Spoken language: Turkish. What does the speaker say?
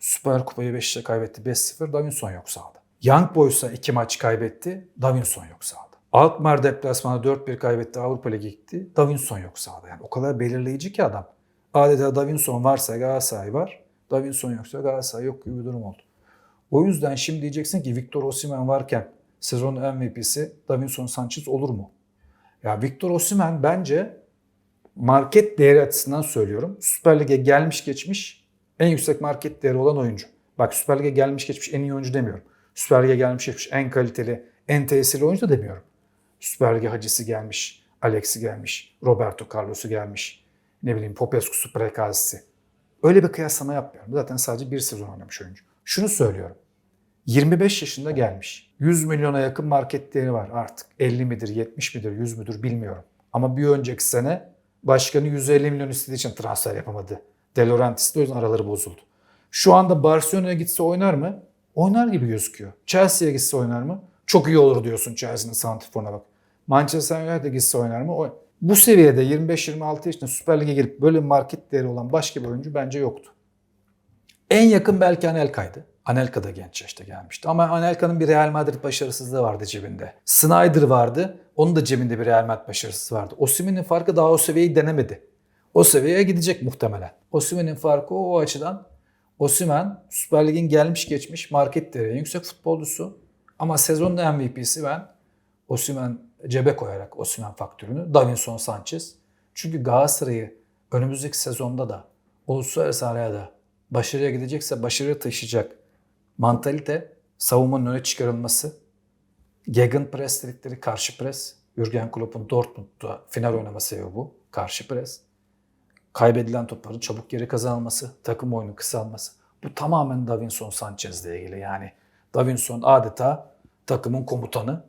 Süper Kupayı Beşiktaş'a kaybetti 5-0. Davinson yok sahada. Young Boys'a 2 maç kaybetti. Davinson yok sahada. Alkmaar deplasmanı 4-1 kaybetti. Avrupa Ligi gitti. Davinson yok sahada. Yani o kadar belirleyici ki adam. Adeta Davinson varsa Galatasaray var. Davinson yoksa Galatasaray yok gibi bir durum oldu. O yüzden şimdi diyeceksin ki Victor Osimhen varken sezonun MVP'si Davinson Sanchez olur mu? Ya Victor Osimhen bence market değeri açısından söylüyorum. Süper Lig'e gelmiş geçmiş en yüksek market değeri olan oyuncu. Bak Süper Lig'e gelmiş geçmiş en iyi oyuncu demiyorum. Süper Lig'e gelmiş geçmiş en kaliteli, en tesirli oyuncu da demiyorum. Süper Lig'e Hacı'sı gelmiş, Alex'i gelmiş, Roberto Carlos'u gelmiş, ne bileyim Popescu'su, Prekazisi. Öyle bir kıyaslama yapmıyorum. Zaten sadece bir sezon oynamış oyuncu. Şunu söylüyorum. 25 yaşında gelmiş. 100 milyona yakın market değeri var artık. 50 midir, 70 midir, 100 müdür bilmiyorum. Ama bir önceki sene başkanı 150 milyon istediği için transfer yapamadı. De Laurentiis yüzden araları bozuldu. Şu anda Barcelona'ya gitse oynar mı? Oynar gibi gözüküyor. Chelsea'ye gitse oynar mı? Çok iyi olur diyorsun Chelsea'nin santriforuna bak. Manchester United'e gitse oynar mı? Bu seviyede 25-26 yaşında Süper Lig'e girip böyle market değeri olan başka bir oyuncu bence yoktu. En yakın belki Anelka'ydı. Anelka da genç yaşta gelmişti. Ama Anelka'nın bir Real Madrid başarısızlığı vardı cebinde. Snyder vardı. Onun da cebinde bir Real Madrid başarısızlığı vardı. Osimhen'in farkı daha o seviyeyi denemedi. O seviyeye gidecek muhtemelen. Osimhen'in farkı o, o açıdan. Osimhen Süper Lig'in gelmiş geçmiş market değeri yüksek futbolcusu. Ama sezonun MVP'si ben Osimhen cebe koyarak Osimhen faktörünü Davinson Sanchez. Çünkü Galatasaray'ı önümüzdeki sezonda da uluslararası araya da başarıya gidecekse başarıya taşıyacak mantalite, savunmanın öne çıkarılması, Gegenpress dedikleri karşı pres. Jürgen Klopp'un Dortmund'da final oynama sebebi bu. Karşı pres. Kaybedilen topların çabuk geri kazanılması, takım oyunu kısalması. Bu tamamen Davinson Sanchez'le ilgili. Yani Davinson adeta takımın komutanı.